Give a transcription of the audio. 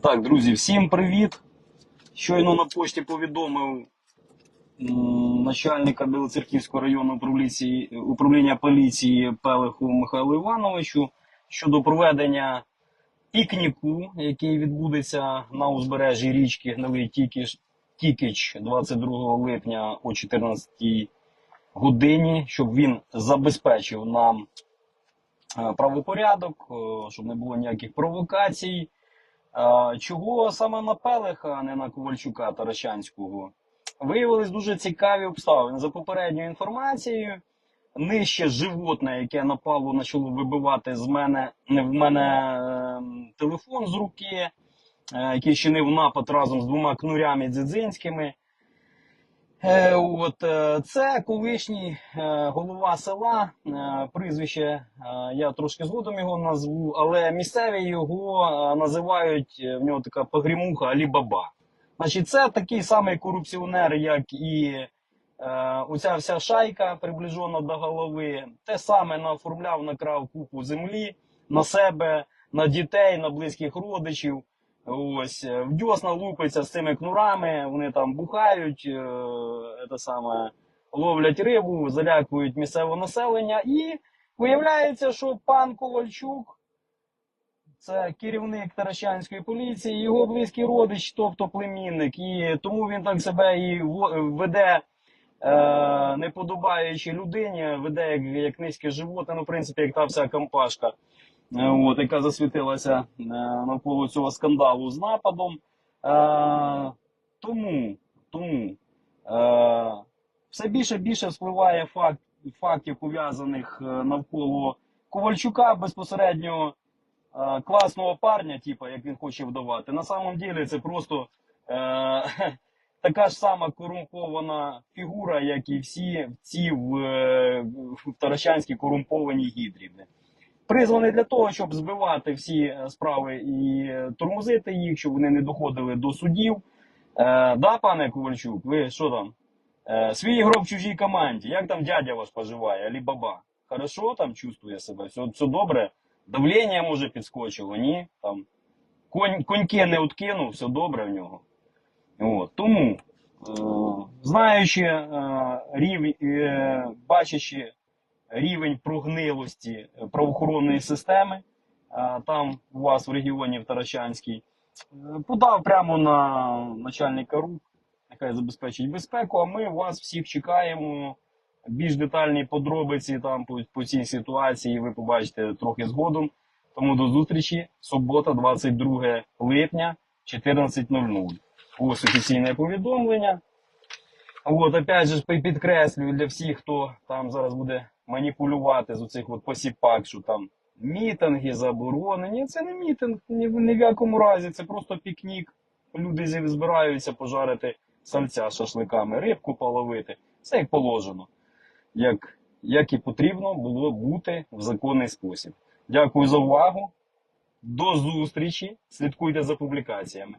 Так, друзі, всім привіт. Щойно на пошті повідомив начальника Білоцерківського поліції, управління поліції Пелеху Михайлу Івановичу щодо проведення пікніку, який відбудеться на узбережжі річки Гнилий Тікіш, Тікіч 22 липня о 14 годині, щоб він забезпечив нам е, правопорядок, е, щоб не було ніяких провокацій. Чого саме на Пелеха, а не на Ковальчука Таращанського? Виявились дуже цікаві обставини. За попередньою інформацією, нижче животне, яке напало, почало вибивати з мене в мене ем, телефон з руки, е, який чинив напад разом з двома кнурями дзидзинськими. Е, От е, це колишній е, голова села, прізвище я трошки згодом його назву, але місцеві його називають в нього така погрімуха Алі-Баба. Значить, це такий самий корупціонер, як і оця вся шайка, приближена до голови. Те саме наоформляв, накрав купу землі на себе, на дітей, на близьких родичів. Ось е, в дьосна лупиться з цими кнурами, вони там бухають, е, це саме, ловлять рибу, залякують місцеве населення. І виявляється, що пан Ковальчук, це керівник Таращанської поліції, його близький родич, тобто племінник, і тому він так себе і веде. Е, не подобаючи людині, веде як, як низьке животне, ну, в принципі, як та вся компашка от, яка засвітилася е, навколо цього скандалу з нападом. Е, тому тому е, все більше і більше вспливає факт, фактів, пов'язаних е, навколо Ковальчука безпосередньо е, класного парня, типу, як він хоче вдавати. На самом ділі це просто е, така ж сама корумпована фігура, як і всі ці в, е, в Таращанській корумпованій гідрі. Призваний для того, щоб збивати всі е, справи і е, тормозити їх, щоб вони не доходили до судів. Е, да, пане Ковальчук, ви що там? Е, свій гроб в чужій команді. Як там дядя ваш поживає, алі баба? Хорошо там чувствує себе, все, все добре. Давлення може підскочило, ні? Там конь, коньки не откинув, все добре в нього. От, тому, е, знаючи е, рівень, е, бачачи рівень прогнилості е, правоохоронної системи, е, там у вас в регіоні в Таращанській, е, подав прямо на начальника РУК, нехай забезпечить безпеку, а ми вас всіх чекаємо. Більш детальні подробиці там по, по цій ситуації ви побачите трохи згодом. Тому до зустрічі. Субота, 22 липня, 14.00. Ось офіційне повідомлення. От, опять же, підкреслюю для всіх, хто там зараз буде маніпулювати з оцих от посіпак, що там мітинги заборонені. Це не мітинг ні, ні в якому разі, це просто пікнік. Люди збираються пожарити сальця шашликами, рибку половити. Все як положено, як, як і потрібно було бути в законний спосіб. Дякую за увагу. До зустрічі. Слідкуйте за публікаціями.